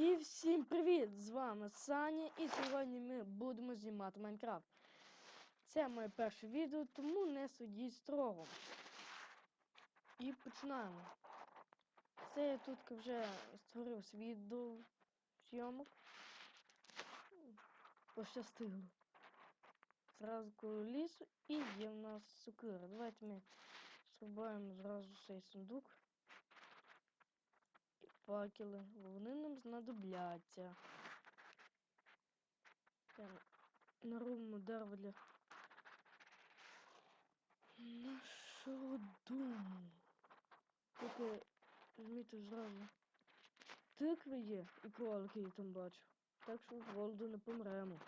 І всім привіт! З вами Саня, і сьогодні ми будемо знімати Майнкрафт. Це моє перше відео, тому не судіть строго. І починаємо. Це я тут вже створив свій до зйомок. Пощастило. Зразу коло лісу і є в нас сокира. Давайте ми зрубаємо зразу цей сундук факели. Вони нам знадобляться. Так, Нарубимо дерево для нашого дому. Тільки візьміть зразу. Тикви є і кролики я там бачу. Так що з голоду не помремо.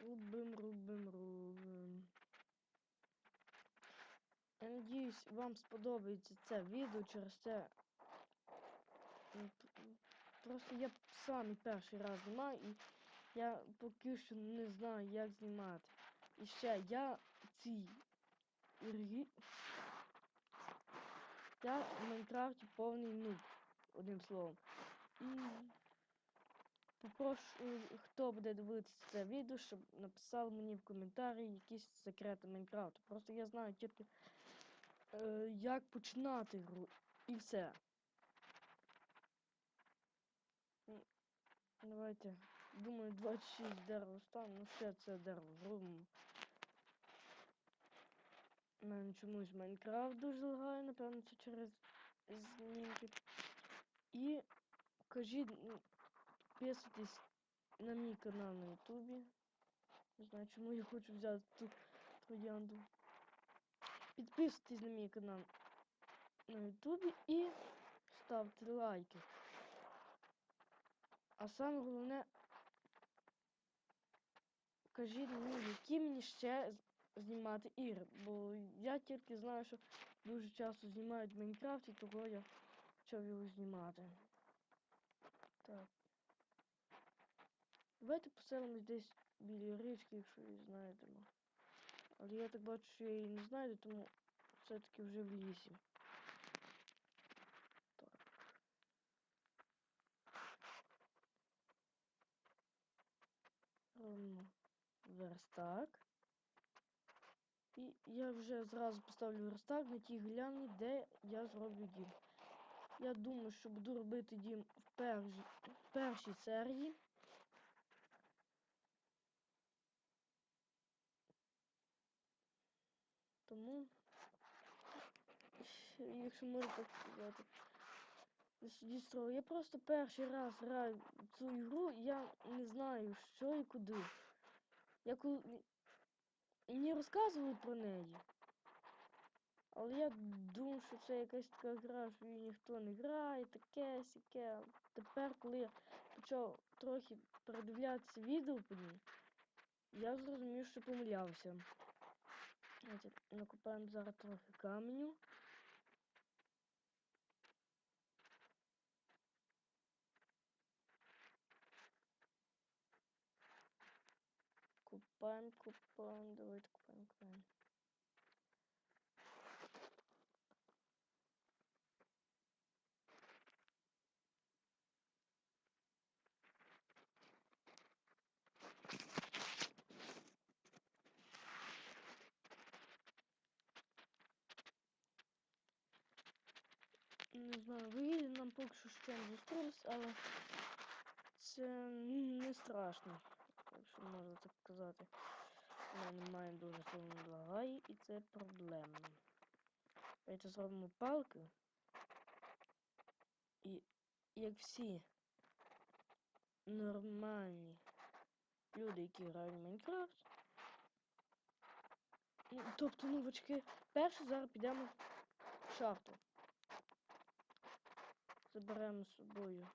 Рубим, рубим, рубим. Я надіюсь, вам сподобається це відео через це. Просто я сам перший раз знімаю і я поки що не знаю, як знімати. І ще я ці іргі... Я в Майнкрафті повний нуб, одним словом. І попрошу, хто буде дивитися це відео, щоб написав мені в коментарі якісь секрети Майнкрафту. Просто я знаю тільки е, як починати гру і все. Давайте. Думаю, 26 дерева стане, ну все це дерево зробимо. Мене чомусь Майнкрафт дуже лагає, напевно, це через знімки. І кажіть, м, підписуйтесь на мій канал на Ютубі. Не знаю, чому я хочу взяти ту троянду. Підписуйтесь на мій канал на Ютубі і ставте лайки. А саме головне, кажіть мені, які мені ще знімати ігри. Бо я тільки знаю, що дуже часто знімають в Майнкрафті, того я почав його знімати. Так. Давайте поселимось десь біля річки, якщо її знайдемо. Але я так бачу, що я її не знайду, тому все-таки вже в лісі. Верстак. І я вже зразу поставлю верстак на тій гляні, де я зроблю дім. Я думаю, що буду робити дім в першій, в першій серії. Тому, якщо можна так сказати, не. Я просто перший раз граю цю ігру, я не знаю, що і куди. Я коли мені розказували про неї. Але я думав, що це якась така гра, що її ніхто не грає, таке сяке. Тепер, коли я почав трохи передивлятися відео по ній, я зрозумів, що помилявся. Давайте накопаємо зараз трохи каменю. Купаем, купаем, давайте купаем, купаем. Не знаю, виїде нам поки що ще не зустрілись, але це не страшно, якщо можна так казати. Вона немає дуже сильно лагає і це проблемно. Давайте зробимо палки. І як всі нормальні люди, які грають в Майнкрафт. Тобто новачки, перше зараз підемо в шахту. Заберемо з собою.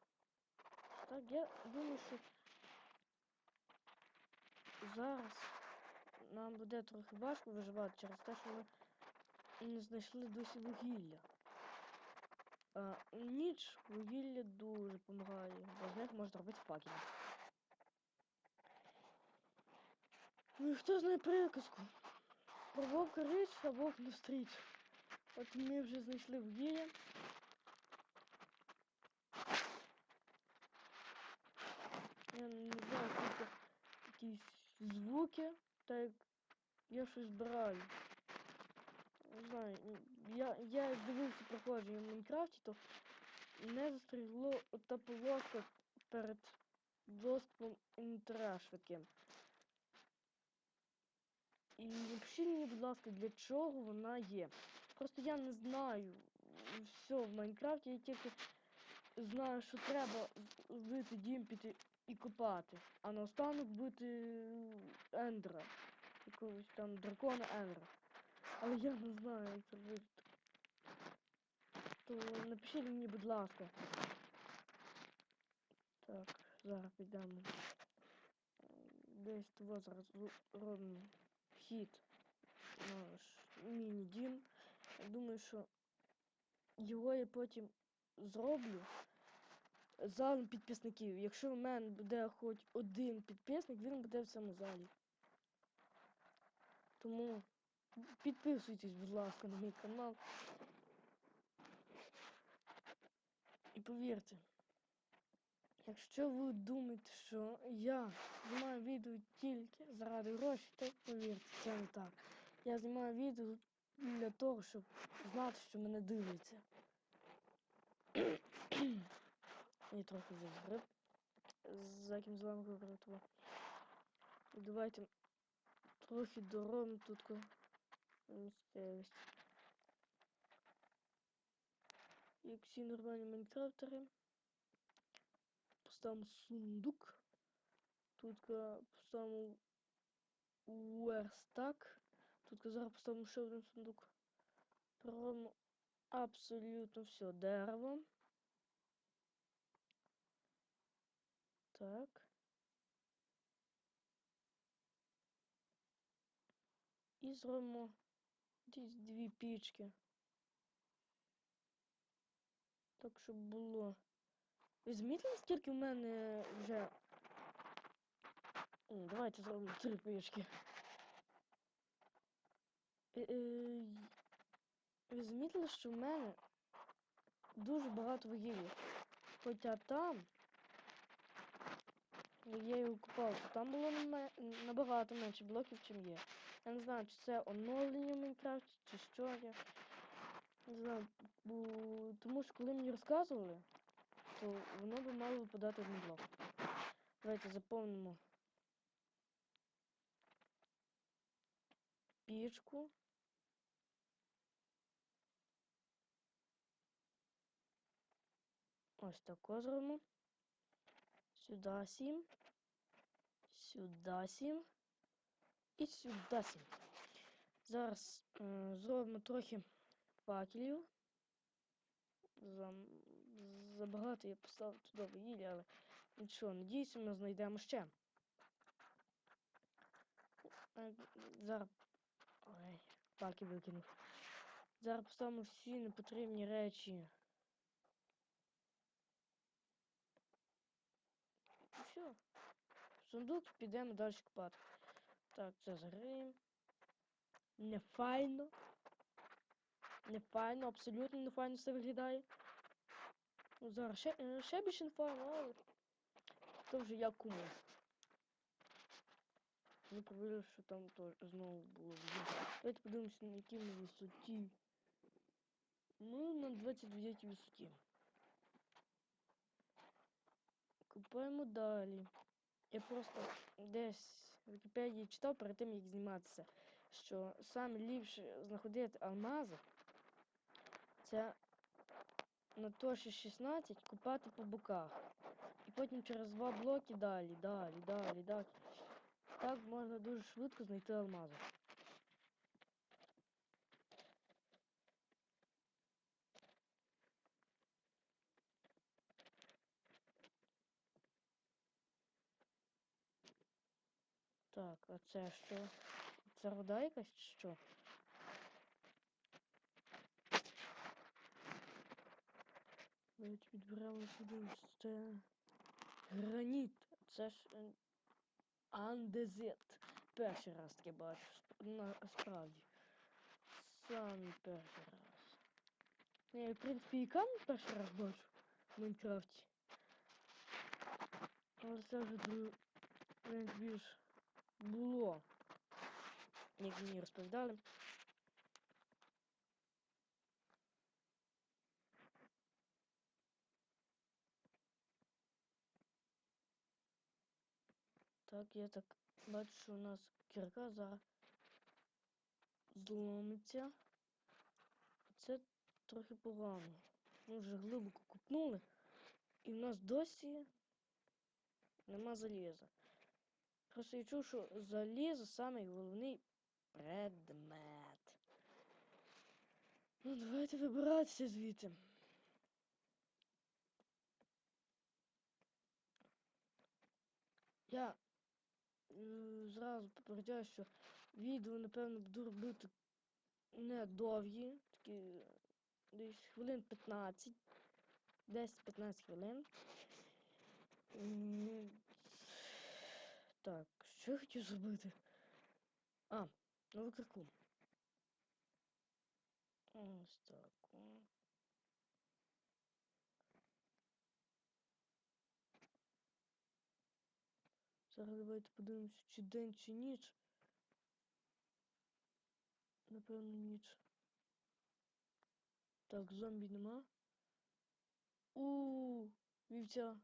Так, я думаю, що зараз нам буде трохи важко виживати через те, що ми не знайшли досі вугілля. А, ніч вугілля дуже допомагає, бо з них можна робити факели. Ну і хто знає приказку? Про вовка річ, а вовк не стріч. От ми вже знайшли вугілля. Я не знаю, тільки звуки, так як я щось збираю. Не знаю, я, я дивився проходження в Майнкрафті, то не застерегло та полоска перед доступом швидким. І напишіть мені, будь ласка, для чого вона є. Просто я не знаю все в Майнкрафті, я тільки знаю, що треба вбити дім піти і копати, а наостанок бити Ендера. Якогось там дракона Ендера. Але я не знаю, як це робити. То напишіть мені, будь ласка. Так, зараз підемо. Десь того зараз робимо вхід наш міні-дім. Думаю, що його я потім зроблю залом підписників. Якщо в мене буде хоч один підписник, він буде в цьому залі. Тому підписуйтесь, будь ласка, на мій канал. І повірте, якщо ви думаєте, що я знімаю відео тільки заради грошей, то повірте, це не так. Я знімаю відео для того, щоб знати, що мене дивляться. І трохи вже згриб, за яким з вами. І давайте трохи доробимо тут місцевість. Як всі нормальні майнкрафтери. Сундук. Тут поставимо верстак. Тут зараз поставимо ще один сундук. Проробимо абсолютно все дерево. Так. І зробимо десь дві пічки. Так, щоб було. Ви змітили, скільки в мене вже. Давайте зробимо три пічки. Е, е, Ви замітили, що в мене дуже багато вугілля. Хоча там, я його купав, там було набагато менше блоків, чим є. Я не знаю, чи це оновлення в Майнкрафті, чи що я. Не знаю, тому що коли мені розказували, то воно би мало випадати один блок. Давайте заповнимо пічку. Ось тако зробимо. Сюди сім. Сюди сім. І сюди сім. Зараз е, зробимо трохи факелів. Забагато я поставив туди вугілля, але нічого, надіюся, ми знайдемо ще. Е, Зараз. Ой, факел викинув. Зараз поставимо всі непотрібні речі. І все. В сундук підемо далі копати. Так, це згриємо. Не файно. Не файно, абсолютно не файно все виглядає. Ну, зараз ще, е, ще більше не файно, але то вже як кому. Ми повірили, що там то знову було. Давайте подивимося, на якій ми висоті. Ну, на 29 висоті. Купаємо далі. Я просто десь в Вікіпедії читав перед тим, як зніматися, що саме ліпше знаходити алмази це на точці 16 купати по боках. І потім через два блоки далі, далі, далі, далі. Так можна дуже швидко знайти алмази. Так, а це що? Це руда якась чи що? Давайте підберемо сюди це. Граніт. Це ж е, андезит. Перший раз таке бачу. сп- На, справді. Самий перший раз. Я, в принципі, і камінь перший раз бачу в Майнкрафті. Але це вже друг... більш було. Як мені розповідали. Так, я так бачу, що у нас кірка зараз зломиться. Це трохи погано. Ми вже глибоко купнули, і в нас досі нема заліза. Просто я чув, що залізо самий головний предмет. Ну, давайте вибиратися звідти. Я е, зразу попереджаю, що відео, напевно, буду робити не довгі, такі десь хвилин 15, 10-15 хвилин. Так, що я хотів зробити? А, нову кирку. Ось так. Зараз давайте подивимося, чи день, чи ніч. Напевно, ніч. Так, зомбі нема. У вівця.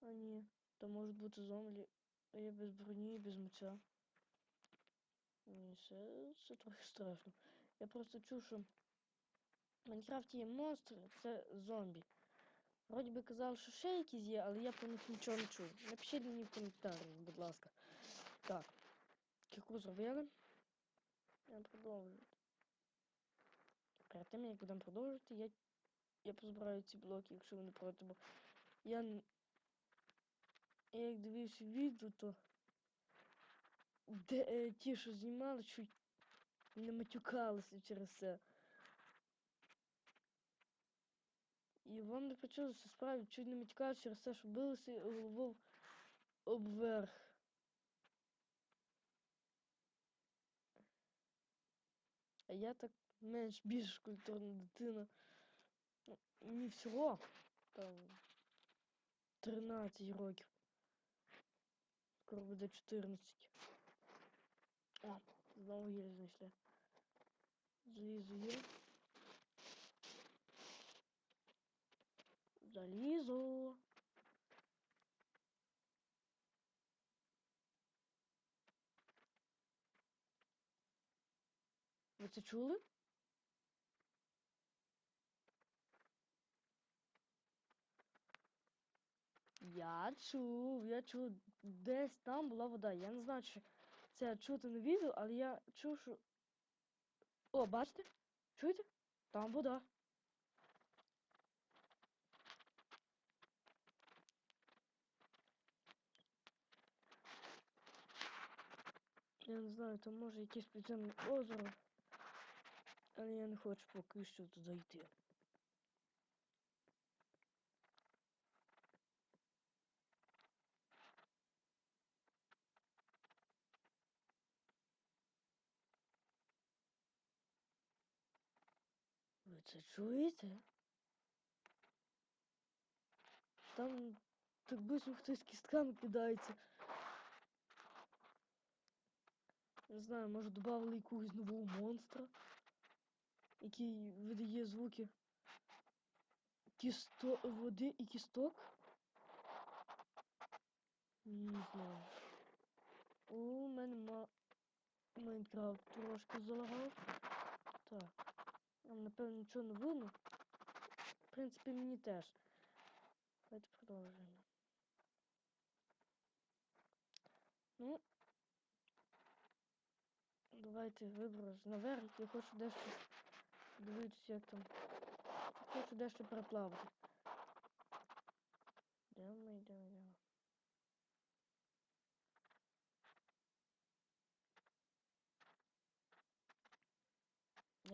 А ні, то можуть бути зомбі, а я без броні і без меча. Ні, це, це трохи страшно. Я просто чув, що в Майнкрафті є монстри, це зомбі. Вроді би казали, що ще якісь є, але я про них нічого не чув. Напишіть мені в коментарі, будь ласка. Так. Кірку зробили. Я продовжую. Перед тим, як будемо продовжувати, я, я позбираю ці блоки, якщо ви не проти, бо я, я як дивився відео, то де, е, ті, що знімали, чуть не матюкалися через це. І вам не почулося справді, чуть не матюкалися через те, що билися головою обверх. А я так менш більш культурна дитина. Ну, Мені всього там 13 років. Скоро буде 14. О, знову є знайшли. Залізо є. Залізо. Ви це чули? Я чув, я чув, десь там була вода. Я не знаю, чи це чути на відео, але я чув, що. О, бачите? Чуєте? Там вода. Я не знаю, там може якесь підземне озеро. Але я не хочу поки що туди йти. Це чуєте? Там так быстро хтось кістками кидається. Не знаю, може додали якогось нового монстра, який видає звуки кісто... води і кісток. Не знаю. У мене ма... Майнкрафт трошки залагав. Так. Напевно, нічого не видно. В принципі, мені теж. Давайте продовжуємо. Ну. Давайте виберусь наверх. Я хочу дещо дивитися, як там. Хочу дещо переплавати. Де ми йдемо, йдемо.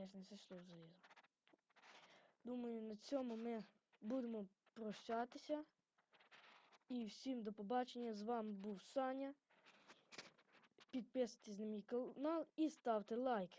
Я ж не залізо. Думаю, на цьому ми будемо прощатися. І всім до побачення. З вами був Саня. Підписуйтесь на мій канал і ставте лайк.